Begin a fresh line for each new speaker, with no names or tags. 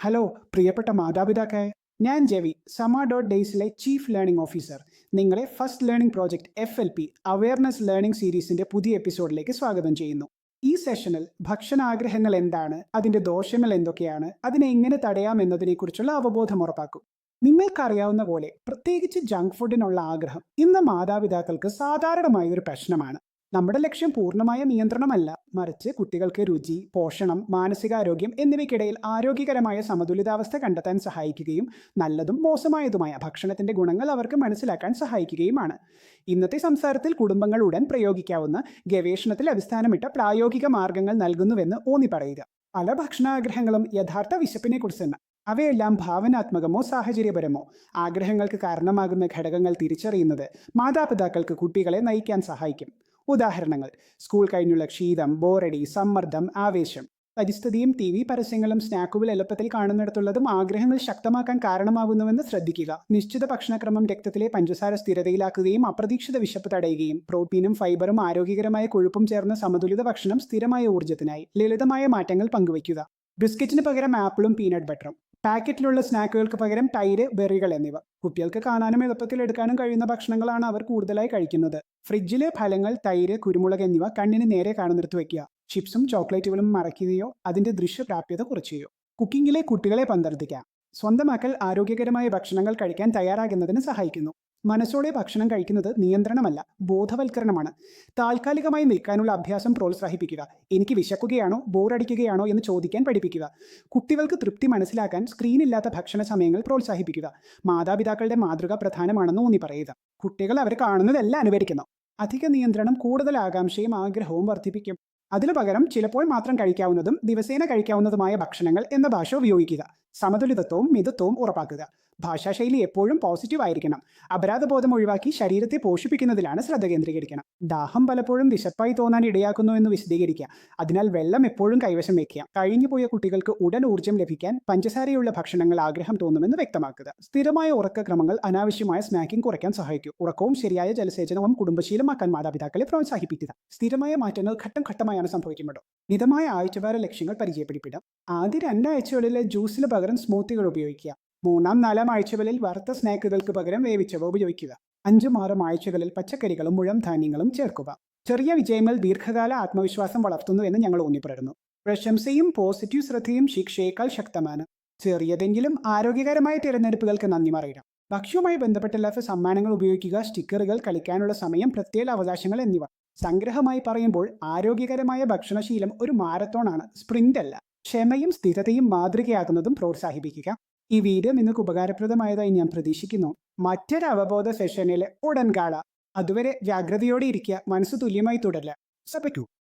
Hello പ്രിയപ്പെട്ട മാതാപിതാക്കളെ ഞാൻ ജെവി സമ ഡോട്ട് ഡേയ്സിലെ ചീഫ് ലേണിംഗ് ഓഫീസർ നിങ്ങളെ first learning project F L P awareness learning സീരീസിന്റെ പുതിയ എപ്പിസോഡിലേക്ക് സ്വാഗതം ചെയ്യുന്നു. ഈ സെഷനിൽ ഭക്ഷണ ആഗ്രഹങ്ങൾ എന്താണ് അതിന്റെ ദോഷങ്ങൾ എന്തൊക്കെയാണ് അതിനെ എങ്ങനെ തടയാം എന്നതിനെക്കുറിച്ചുള്ള അവബോധം ഉറപ്പാക്കും. നിങ്ങൾക്കറിയാവുന്ന പോലെ പ്രത്യേകിച്ച് ജങ്ക് ഫുഡിനുള്ള ആഗ്രഹം ഇന്ന് മാതാപിതാക്കൾക്ക് സാധാരണമായ ഒരു പ്രശ്നമാണ്. നമ്മുടെ ലക്ഷ്യം പൂർണമായ നിയന്ത്രണമല്ല. മറിച്ച് കുട്ടികൾക്ക് രുചി പോഷണം മാനസികാരോഗ്യം എന്നിവയ്ക്കിടയിൽ ആരോഗ്യകരമായ സമതുലിതാവസ്ഥ കണ്ടെത്താൻ സഹായിക്കുകയും നല്ലതും മോശമായതുമായ ഭക്ഷണത്തിന്റെ ഗുണങ്ങൾ അവർക്ക് മനസ്സിലാക്കാൻ സഹായിക്കുകയുമാണ്. ഇന്നത്തെ സംസാരത്തിൽ കുടുംബങ്ങൾ ഉടൻ പ്രയോഗിക്കാവുന്ന ഗവേഷണത്തിൽ അടിസ്ഥാനമിട്ട പ്രായോഗിക മാർഗങ്ങൾ നൽകുന്നുവെന്ന് ഊന്നി പറയുക. പല ഭക്ഷണാഗ്രഹങ്ങളും യഥാർത്ഥ വിശപ്പിനെ കുറിച്ചെന്ന് അവയെല്ലാം ഭാവനാത്മകമോ സാഹചര്യപരമോ. ആഗ്രഹങ്ങൾക്ക് കാരണമാകുന്ന ഘടകങ്ങൾ തിരിച്ചറിയുന്നത് മാതാപിതാക്കൾക്ക് കുട്ടികളെ നയിക്കാൻ സഹായിക്കും. ഉദാഹരണങ്ങൾ. സ്കൂൾ കഴിഞ്ഞുള്ള ക്ഷീതം ബോറടി സമ്മർദ്ദം ആവേശം. പരിസ്ഥിതിയും ടി വി പരസ്യങ്ങളും സ്നാക്കുകൾ എളുപ്പത്തിൽ കാണുന്നിടത്തുള്ളതും ആഗ്രഹങ്ങൾ ശക്തമാക്കാൻ കാരണമാകുന്നുവെന്ന് ശ്രദ്ധിക്കുക. നിശ്ചിത ഭക്ഷണക്രമം രക്തത്തിലെ പഞ്ചസാര സ്ഥിരതയിലാക്കുകയും അപ്രതീക്ഷിത വിശപ്പ് തടയുകയും പ്രോട്ടീനും ഫൈബറും ആരോഗ്യകരമായ കൊഴുപ്പും ചേർന്ന സമതുലിത ഭക്ഷണം സ്ഥിരമായ ഊർജത്തിനായി ലളിതമായ മാറ്റങ്ങൾ പങ്കുവയ്ക്കുക. ബിസ്ക്കറ്റിന് പകരം ആപ്പിളും പീനട്ട് ബട്ടറും. പാക്കറ്റിലുള്ള സ്നാക്കുകൾക്ക് പകരം തൈര് ബെറികൾ എന്നിവ. കുട്ടികൾക്ക് കാണാനും എളുപ്പത്തിൽ എടുക്കാനും കഴിയുന്ന ഭക്ഷണങ്ങളാണ് അവർ കൂടുതലായി കഴിക്കുന്നത്. ഫ്രിഡ്ജിലെ ഫലങ്ങൾ തൈര് കുരുമുളക് എന്നിവ കണ്ണിന് നേരെ കാണുന്നിടത്ത് വയ്ക്കുക. ചിപ്സും ചോക്ലേറ്റുകളും മറയ്ക്കുകയോ അതിന്റെ ദൃശ്യപ്രാപ്യത കുറയ്ക്കുകയോ. കുക്കിംഗിലെ കുട്ടികളെ പന്തർത്തിക്കാം സ്വന്തമാക്കൽ ആരോഗ്യകരമായ ഭക്ഷണങ്ങൾ കഴിക്കാൻ തയ്യാറാകുന്നതിന് സഹായിക്കുന്നു. മനസ്സോടെ ഭക്ഷണം കഴിക്കുന്നത് നിയന്ത്രണമല്ല ബോധവൽക്കരണമാണ്. താൽക്കാലികമായി നിൽക്കാനുള്ള അഭ്യാസം പ്രോത്സാഹിപ്പിക്കുക. എനിക്ക് വിശക്കുകയാണോ ബോറടിക്കുകയാണോ എന്ന് ചോദിക്കാൻ പഠിപ്പിക്കുക. കുട്ടികൾക്ക് തൃപ്തി മനസ്സിലാക്കാൻ സ്ക്രീനില്ലാത്ത ഭക്ഷണ സമയങ്ങൾ പ്രോത്സാഹിപ്പിക്കുക. മാതാപിതാക്കളുടെ മാതൃക പ്രധാനമാണെന്ന് ഊന്നി പറയുക. കുട്ടികൾ അവർ കാണുന്നതെല്ലാം അനുകരിക്കുന്നു അധിക നിയന്ത്രണം കൂടുതൽ ആകാംക്ഷയും ആഗ്രഹവും വർദ്ധിപ്പിക്കും. അതിനു പകരം ചിലപ്പോൾ മാത്രം കഴിക്കാവുന്നതും ദിവസേന കഴിക്കാവുന്നതുമായ ഭക്ഷണങ്ങൾ എന്ന ഭാഷ ഉപയോഗിക്കുക. സമതുലിതത്വവും മിതത്വവും ഉറപ്പാക്കുക. ഭാഷാശൈലി എപ്പോഴും പോസിറ്റീവ് ആയിരിക്കണം. അപരാധബോധം ഒഴിവാക്കി ശരീരത്തെ പോഷിപ്പിക്കുന്നതിലാണ് ശ്രദ്ധ കേന്ദ്രീകരിക്കണം. ദാഹം പലപ്പോഴും വിശപ്പായി തോന്നാൻ ഇടയാക്കുന്നു എന്ന് വിശദീകരിക്കുക. അതിനാൽ വെള്ളം എപ്പോഴും കൈവശം വയ്ക്കുക. കഴിഞ്ഞുപോയ കുട്ടികൾക്ക് ഉടൻ ഊർജം ലഭിക്കാൻ പഞ്ചസാരയുള്ള ഭക്ഷണങ്ങൾ ആഗ്രഹം തോന്നുമെന്ന് വ്യക്തമാക്കുക. സ്ഥിരമായ ഉറക്കക്രമങ്ങൾ അനാവശ്യമായ സ്നാക്കിംഗ് കുറയ്ക്കാൻ സഹായിക്കും. ഉറക്കവും ശരിയായ ജലസേചനവും കുടുംബശീലമാക്കാൻ മാതാപിതാക്കളെ പ്രോത്സാഹിപ്പിക്കുക. സ്ഥിരമായ മാറ്റങ്ങൾ ഘട്ടം ഘട്ടമായാണ് സംഭവിക്കുന്നത് മിതമായ ആഴ്ചവാര ലക്ഷ്യങ്ങൾ പരിചയപ്പെടുത്തിപ്പിടാം ആദ്യ രണ്ടാഴ്ചകളിലെ ജ്യൂസിന് പകരം സ്മൂത്തികൾ ഉപയോഗിക്കുക. മൂന്നാം നാലാം ആഴ്ചകളിൽ വറുത്ത സ്നാക്കുകൾക്ക് പകരം വേവിച്ചവ ഉപയോഗിക്കുക. അഞ്ചും ആറും ആഴ്ചകളിൽ പച്ചക്കറികളും മുഴം ധാന്യങ്ങളും ചേർക്കുക. ചെറിയ വിജയങ്ങൾ ദീർഘകാല ആത്മവിശ്വാസം വളർത്തുന്നു എന്ന് ഞങ്ങൾ ഊന്നിപ്പറയുന്നു. പ്രശംസയും പോസിറ്റീവ് ശ്രദ്ധയും ശിക്ഷയേക്കാൾ ശക്തമാണ്. ചെറിയതെങ്കിലും ആരോഗ്യകരമായ തിരഞ്ഞെടുപ്പുകൾക്ക് നന്ദി പറയണം. ഭക്ഷ്യവുമായി ബന്ധപ്പെട്ടല്ലാത്ത സമ്മാനങ്ങൾ ഉപയോഗിക്കുക സ്റ്റിക്കറുകൾ കളിക്കാനുള്ള സമയം പ്രത്യേക അവകാശങ്ങൾ എന്നിവ. സംഗ്രഹമായി പറയുമ്പോൾ ആരോഗ്യകരമായ ഭക്ഷണശീലം ഒരു മാരത്തോണാണ് സ്പ്രിന്റ് അല്ല ക്ഷമയും സ്ഥിരതയും മാതൃകയാകുന്നതും പ്രോത്സാഹിപ്പിക്കുക. ഈ വീഡിയോ നിങ്ങൾക്ക് ഉപകാരപ്രദമായതായി ഞാൻ പ്രതീക്ഷിക്കുന്നു. മറ്റൊരു അവബോധ സെഷനിൽ ഉടൻ കാണാം അതുവരെ ജാഗ്രതയോടെ ഇരിക്കുക. മനസ്സ് തുല്യമായി തുടരുക. സഭയ്ക്കൂ.